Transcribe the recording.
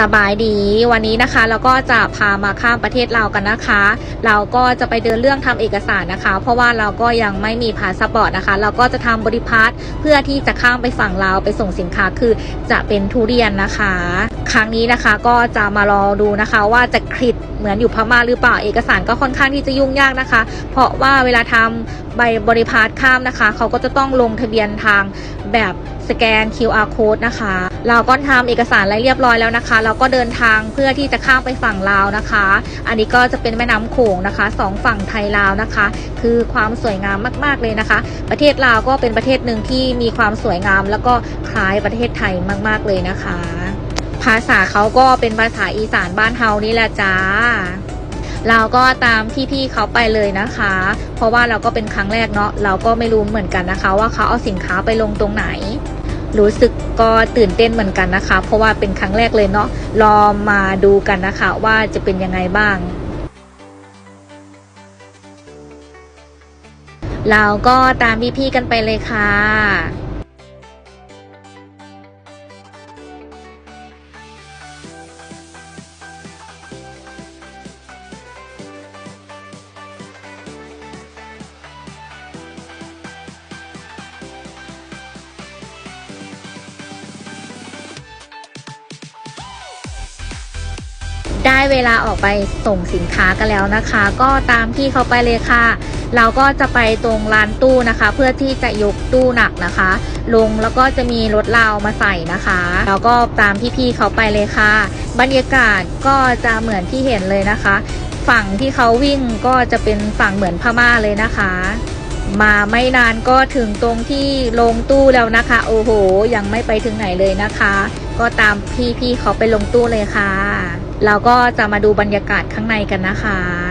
สบายดี วันนี้นะคะเราก็จะพามาข้ามประเทศเรากันนะคะ เราก็จะไปเดินเรื่องทำเอกสารนะคะ เพราะว่าเราก็ยังไม่มีพาสปอร์ตนะคะ เราก็จะทำบริพาสเพื่อที่จะข้ามไปฝั่งลาวไปส่งสินค้าคือจะเป็นทุเรียนนะคะ ครั้งนี้นะคะ ก็จะมารอดูนะคะว่าจะคลิดเหมือนอยู่พม่าหรือเปล่าเอกสารก็ค่อนข้างที่จะยุ่งยากนะคะ เพราะว่าเวลาทำใบบริพาสข้ามนะคะ เขาก็จะต้องลงทะเบียนทางแบบสแกน QR code นะคะ เราก็ทำเอกสารอะไรเรียบร้อยแล้วนะคะ เราก็เดินทางเพื่อที่จะข้ามไปฝั่งลาวนะคะ อันนี้ก็จะเป็นแม่น้ำโขงนะคะสองฝั่งไทยลาวนะคะ คือความสวยงามมากๆเลยนะคะ ประเทศลาวก็เป็นประเทศหนึ่งที่มีความสวยงาม แล้วก็คล้ายประเทศไทยมาก ๆเลยนะคะ ภาษาเขาก็เป็นภาษาอีสานบ้านเฮานี่แหละจ้า เราก็ตามพี่ๆเขาไปเลยนะคะ เพราะว่าเราก็เป็นครั้งแรกเนาะเราก็ไม่รู้เหมือนกันนะคะ ว่าเขาเอาสินค้าไปลงตรงไหน รู้สึกก็ตื่นเต้นเหมือนกันนะคะ เพราะว่าเป็นครั้งแรกเลยเนาะรอมาดูกันนะคะว่าจะเป็นยังไงบ้างเราก็ตามพี่ๆกันไปเลยค่ะ เวลาออกไปส่งสินค้ากันแล้วนะคะ ก็ตามพี่เขาไปเลยค่ะ เราก็จะไปตรงร้านตู้นะคะ เพื่อที่จะยกตู้หนักนะคะ ลงแล้วก็จะมีรถราวมาใส่นะคะ แล้วก็ตามพี่ๆเขาไปเลยค่ะ บรรยากาศก็จะเหมือนที่เห็นเลยนะคะ ฝั่งที่เขาวิ่งก็จะเป็นฝั่งเหมือนพม่าเลยนะคะมาไม่นานก็ถึงตรงที่ลงตู้แล้วนะคะ โอ้โห ยังไม่ไปถึงไหนเลยนะคะ ก็ตามพี่ๆเขาไปลงตู้เลยค่ะ เราก็จะมาดูบรรยากาศข้างในกันนะคะ